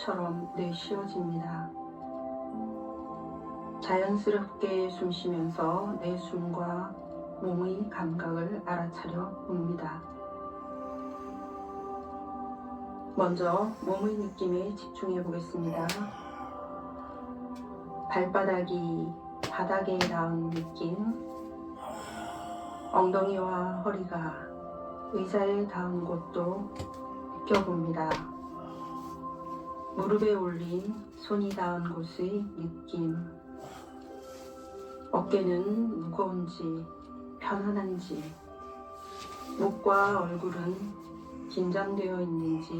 호흡처럼 내쉬어집니다. 자연스럽게 숨 쉬면서 내 숨과 몸의 감각을 알아차려 봅니다. 먼저 몸의 느낌에 집중해 보겠습니다. 발바닥이 바닥에 닿은 느낌, 엉덩이와 허리가 의자에 닿은 곳도 느껴봅니다. 무릎에 올린 손이 닿은 곳의 느낌, 어깨는 무거운지 편안한지, 목과 얼굴은 긴장되어 있는지,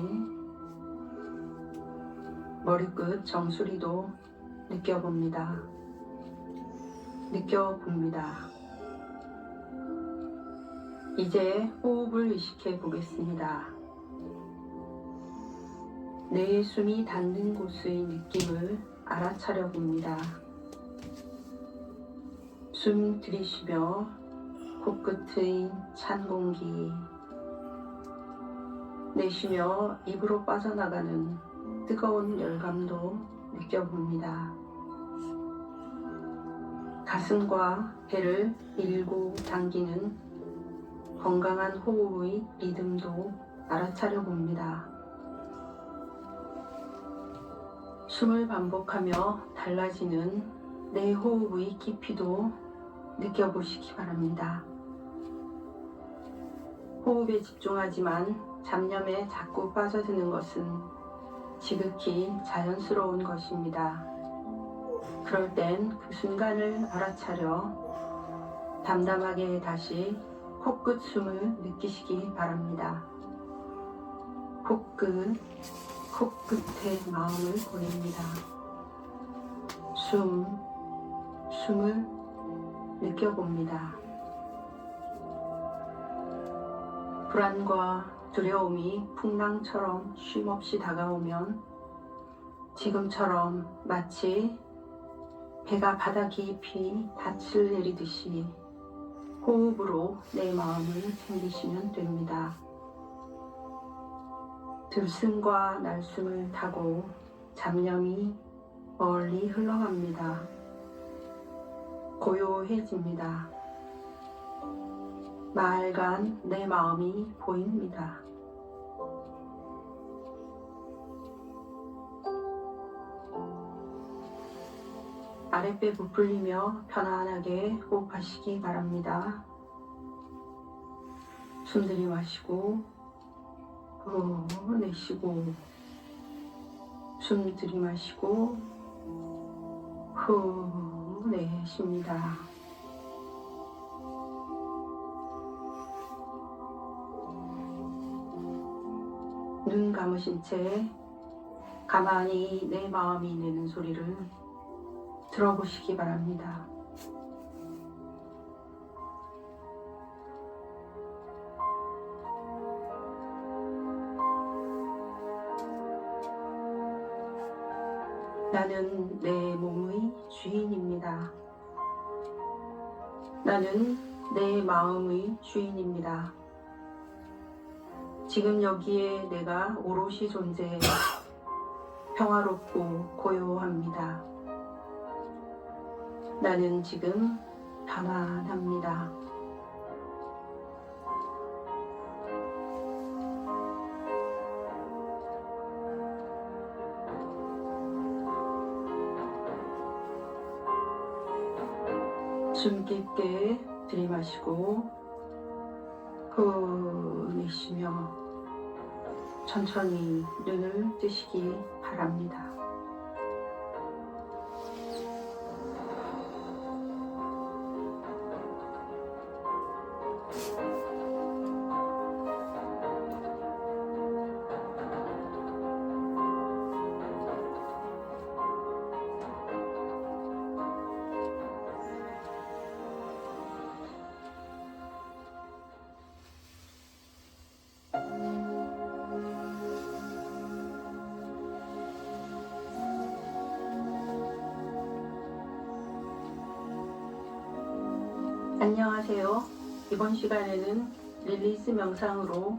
머리끝 정수리도 느껴봅니다. 느껴봅니다. 이제 호흡을 의식해 보겠습니다. 내 숨이 닿는 곳의 느낌을 알아차려 봅니다. 숨 들이쉬며 코끝의 찬 공기, 내쉬며 입으로 빠져나가는 뜨거운 열감도 느껴봅니다. 가슴과 배를 밀고 당기는 건강한 호흡의 리듬도 알아차려 봅니다. 숨을 반복하며 달라지는 내 호흡의 깊이도 느껴보시기 바랍니다. 호흡에 집중하지만 잡념에 자꾸 빠져드는 것은 지극히 자연스러운 것입니다. 그럴 땐 그 순간을 알아차려 담담하게 다시 코끝 숨을 느끼시기 바랍니다. 코끝, 코끝에 마음을 보냅니다. 숨, 숨을 느껴봅니다. 불안과 두려움이 풍랑처럼 쉼없이 다가오면 지금처럼 마치 배가 바다 깊이 닻을 내리듯이 호흡으로 내 마음을 챙기시면 됩니다. 들숨과 날숨을 타고 잡념이 멀리 흘러갑니다. 고요해집니다. 맑은 내 마음이 보입니다. 아랫배 부풀리며 편안하게 호흡하시기 바랍니다. 숨 들이마시고 후 내쉬고 숨 들이마시고 후 내쉽니다. 눈 감으신 채 가만히 내 마음이 내는 소리를 들어보시기 바랍니다. 나는 내 몸의 주인입니다. 나는 내 마음의 주인입니다. 지금 여기에 내가 오롯이 존재해 평화롭고 고요합니다. 나는 지금 편안합니다. 숨 깊게 들이마시고 후 내쉬며 천천히 눈을 뜨시기 바랍니다. 안녕하세요. 이번 시간에는 릴리스 명상으로